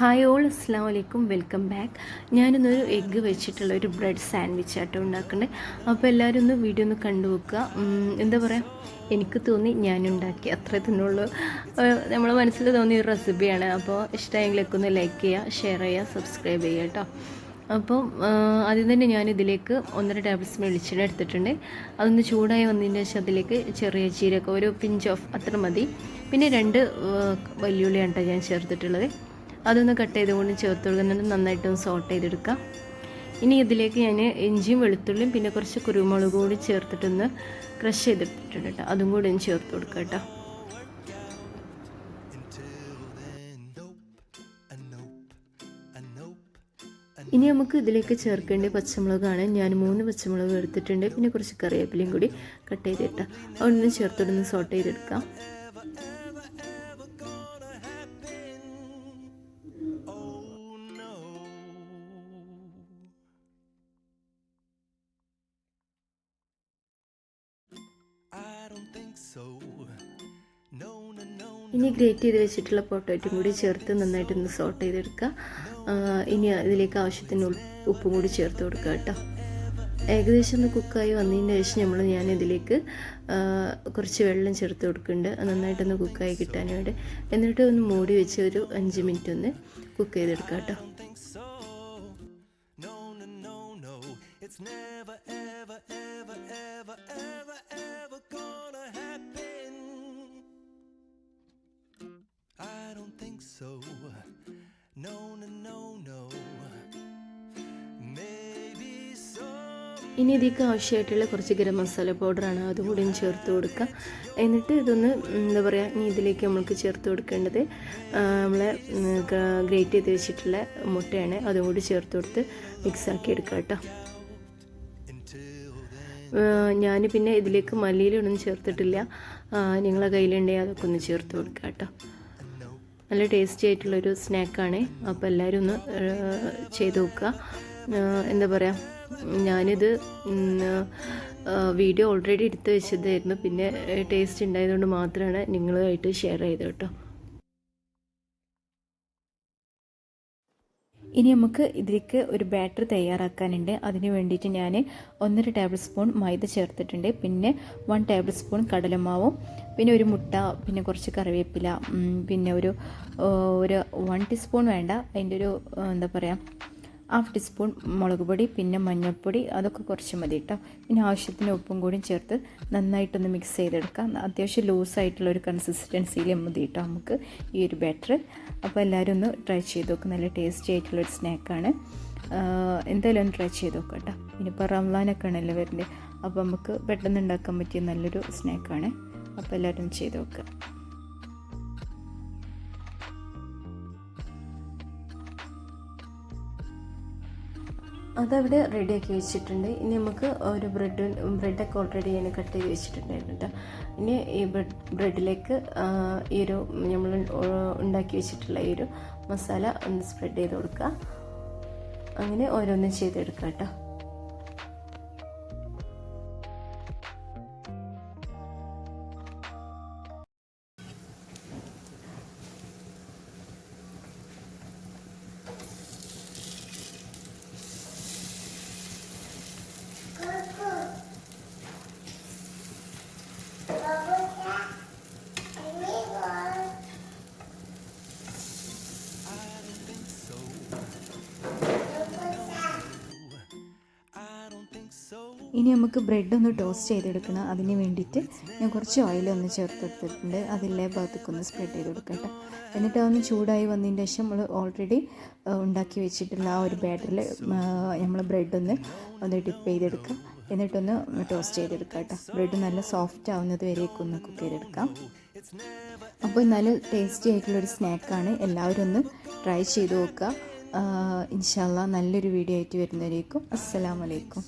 hi all അസ്സാം വലൈക്കും welcome back ഞാനിന്നൊരു egg വെച്ചിട്ടുള്ള ഒരു ബ്രെഡ് സാൻഡ്വിച്ച് ആട്ടോ ഉണ്ടാക്കുന്നത് അപ്പോൾ എല്ലാവരും ഒന്ന് വീഡിയോ ഒന്ന് കണ്ടു വെക്കുക എന്താ പറയുക എനിക്ക് തോന്നി ഞാനുണ്ടാക്കി അത്രേ തന്നെയുള്ളൂ നമ്മളെ മനസ്സിൽ തോന്നിയ ഒരു റെസിപ്പിയാണ് അപ്പോൾ ഇഷ്ടമായെങ്കിലൊക്കെ ഒന്ന് ലൈക്ക് ചെയ്യുക ഷെയർ ചെയ്യുക സബ്സ്ക്രൈബ് ചെയ്യുക കേട്ടോ. അപ്പം ആദ്യം തന്നെ ഞാൻ ഇതിലേക്ക് ഒന്നര ടേബിൾ സ്പൂൺ വെളിച്ചെണ്ണ എടുത്തിട്ടുണ്ട്. അതൊന്ന് ചൂടായി വന്നതിന് ശേഷം അതിലേക്ക് ചെറിയ ജീരകം ഒരു പിഞ്ച് ഓഫ് അത്ര മതി. പിന്നെ രണ്ട് വലിയുള്ളിയാണ് കേട്ടോ ഞാൻ ചേർത്തിട്ടുള്ളത്. അതൊന്ന് കട്ട് ചെയ്തുകൊണ്ട് ചേർത്ത് കൊടുക്കുന്നുണ്ട് നന്നായിട്ടൊന്ന് സോട്ട് ചെയ്തെടുക്കാം. ഇനി ഇതിലേക്ക് ഞാൻ ഇഞ്ചിയും വെളുത്തുള്ളിയും പിന്നെ കുറച്ച് കുരുമുളക് കൂടി ചേർത്തിട്ടൊന്ന് ക്രഷ് ചെയ്തിട്ടുണ്ട് കേട്ടോ. അതും കൂടി ഒന്ന് ചേർത്ത് കൊടുക്കാം കേട്ടോ. ഇനി നമുക്ക് ഇതിലേക്ക് ചേർക്കേണ്ട പച്ചമുളകാണ്. ഞാൻ മൂന്ന് പച്ചമുളക് എടുത്തിട്ടുണ്ട്. പിന്നെ കുറച്ച് കറിവേപ്പിലയും കൂടി കട്ട് ചെയ്തിട്ട് അതൊന്ന് ചേർത്തിട്ടൊന്ന് സോട്ട് ചെയ്തെടുക്കാം. ഇനി ഗ്രേറ്റ് ചെയ്ത് വെച്ചിട്ടുള്ള പൊട്ടോറ്റും കൂടി ചേർത്ത് നന്നായിട്ടൊന്ന് സോട്ട് ചെയ്തെടുക്കുക ഇനി ഇതിലേക്ക് ആവശ്യത്തിന് ഉപ്പ് കൂടി ചേർത്ത് കൊടുക്കുക കേട്ടോ. ഏകദേശം ഒന്ന് കുക്കായി വന്നതിന് ശേഷം നമ്മൾ ഞാൻ ഇതിലേക്ക് കുറച്ച് വെള്ളം ചേർത്ത് കൊടുക്കുന്നുണ്ട്. നന്നായിട്ടൊന്ന് കുക്കായി കിട്ടാൻ വേണ്ടി എന്നിട്ട് ഒന്ന് മൂടി വെച്ച് ഒരു അഞ്ച് മിനിറ്റ് ഒന്ന് കുക്ക് ചെയ്തെടുക്കുക കേട്ടോ. It's never, ever, ever, ever, ever, ever gonna so. ഇനി ഇതിലേക്ക് ആവശ്യമായിട്ടുള്ള കുറച്ച് ഗരം മസാല പൗഡറാണ് അതുകൂടി ഒന്ന് ചേർത്ത് കൊടുക്കുക. എന്നിട്ട് ഇതൊന്ന് എന്താ പറയുക ഇനി ഇതിലേക്ക് നമ്മൾക്ക് ചേർത്ത് കൊടുക്കേണ്ടത് നമ്മളെ ഗ്രേറ്റ് ചെയ്ത് വെച്ചിട്ടുള്ള മുട്ടയാണ്. അതും കൂടി ചേർത്ത് കൊടുത്ത് മിക്സ് ആക്കി എടുക്കുക കേട്ടോ. ഞാൻ പിന്നെ ഇതിലേക്ക് മല്ലിയിലൊന്നും ചേർത്തിട്ടില്ല. നിങ്ങളെ കയ്യിലുണ്ടെങ്കിൽ അതൊക്കെ ഒന്ന് ചേർത്ത് കൊടുക്കുക കേട്ടോ. നല്ല ടേസ്റ്റി ആയിട്ടുള്ളൊരു സ്നാക്കാണ്. അപ്പോൾ എല്ലാവരും ഒന്ന് ചെയ്ത് നോക്കുക. എന്താ പറയുക ഞാനിത് വീഡിയോ ഓൾറെഡി എടുത്ത് വെച്ചതായിരുന്നു. പിന്നെ ടേസ്റ്റ് ഉണ്ടായതുകൊണ്ട് മാത്രമാണ് നിങ്ങളുമായിട്ട് ഷെയർ ചെയ്തത് കേട്ടോ. ഇനി നമുക്ക് ഇതിലേക്ക് ഒരു ബാറ്റർ തയ്യാറാക്കാനുണ്ട്. അതിന് വേണ്ടിയിട്ട് ഞാൻ ഒന്നര ടേബിൾ സ്പൂൺ മൈദ ചേർത്തിട്ടുണ്ട്. പിന്നെ വൺ ടേബിൾ സ്പൂൺ കടലമാവും. പിന്നെ ഒരു മുട്ട പിന്നെ കുറച്ച് കറിവേപ്പില പിന്നെ ഒരു ഒരു വൺ ടീസ്പൂൺ വേണ്ട. അതിന്റെ ഒരു എന്താ പറയുക ഹാഫ് ടീസ്പൂൺ മുളക് പൊടി പിന്നെ മഞ്ഞൾപ്പൊടി അതൊക്കെ കുറച്ച് മതി കേട്ടോ പിന്നെ ആവശ്യത്തിന് ഉപ്പും കൂടി ചേർത്ത് നന്നായിട്ടൊന്ന് മിക്സ് ചെയ്തെടുക്കാം. അത്യാവശ്യം ലൂസായിട്ടുള്ള ഒരു കൺസിസ്റ്റൻസിയിൽ മതി കേട്ടോ നമുക്ക് ഈ ഒരു ബാറ്റർ അപ്പോൾ എല്ലാവരും ഒന്ന് ട്രൈ ചെയ്ത് നോക്കും. നല്ല ടേസ്റ്റി ആയിട്ടുള്ള ഒരു സ്നാക്കാണ് എന്തായാലും ഒന്ന് ട്രൈ ചെയ്ത് നോക്കാം കേട്ടോ ഇനിയിപ്പോൾ റംലാനൊക്കെ ആണല്ലോ വരുന്നത് അപ്പോൾ നമുക്ക് പെട്ടെന്ന് ഉണ്ടാക്കാൻ പറ്റിയ നല്ലൊരു സ്നാക്കാണ് അപ്പോൾ എല്ലാവരും ചെയ്തു നോക്കുക അതവിടെ റെഡിയാക്കി വെച്ചിട്ടുണ്ട്. ഇനി നമുക്ക് ഒരു ബ്രെഡ് ബ്രെഡൊക്കെ ഓൾറെഡി ഞാൻ കട്ട് ചെയ്ത് വെച്ചിട്ടുണ്ടായിരുന്നു കേട്ടോ ഇനി ഈ ബ്രെഡ് ബ്രെഡിലേക്ക് ഈ ഒരു നമ്മൾ ഉണ്ടാക്കി വെച്ചിട്ടുള്ള ഈ ഒരു മസാല ഒന്ന് സ്പ്രെഡ് ചെയ്ത് കൊടുക്കുക അങ്ങനെ ഓരോന്നും ചെയ്തെടുക്കുക കേട്ടോ ഇനി നമുക്ക് ബ്രെഡ് ഒന്ന് ടോസ്റ്റ് ചെയ്തെടുക്കണം. അതിന് വേണ്ടിയിട്ട് ഞാൻ കുറച്ച് ഓയിൽ ഒന്ന് ചേർത്തെടുത്തിട്ടുണ്ട് അതിലെ ഭാഗത്തേക്കൊന്ന് സ്പ്രെഡ് ചെയ്ത് കൊടുക്കട്ടെ എന്നിട്ട് അതൊന്ന് ചൂടായി വന്നതിന് ശേഷം നമ്മൾ ഓൾറെഡി ഉണ്ടാക്കി വെച്ചിട്ടുള്ള ആ ഒരു ബാറ്ററിൽ നമ്മൾ ബ്രെഡ് ഒന്ന് ഒന്ന് ഡിപ്പ് ചെയ്തെടുക്കാം. എന്നിട്ടൊന്ന് ടോസ്റ്റ് ചെയ്തെടുക്കാം കേട്ടോ. ബ്രെഡ് നല്ല സോഫ്റ്റ് ആവുന്നത് വരെയൊക്കെ ഒന്ന് കുക്ക് ചെയ്തെടുക്കാം. അപ്പോൾ നല്ല ടേസ്റ്റി ആയിട്ടുള്ളൊരു സ്നാക്കാണ് എല്ലാവരും ഒന്ന് ട്രൈ ചെയ്ത് നോക്കുക. ഇൻഷാല്ല നല്ലൊരു വീഡിയോ ആയിട്ട് വരുന്നവരേക്കും. അസ്സലാമലൈക്കും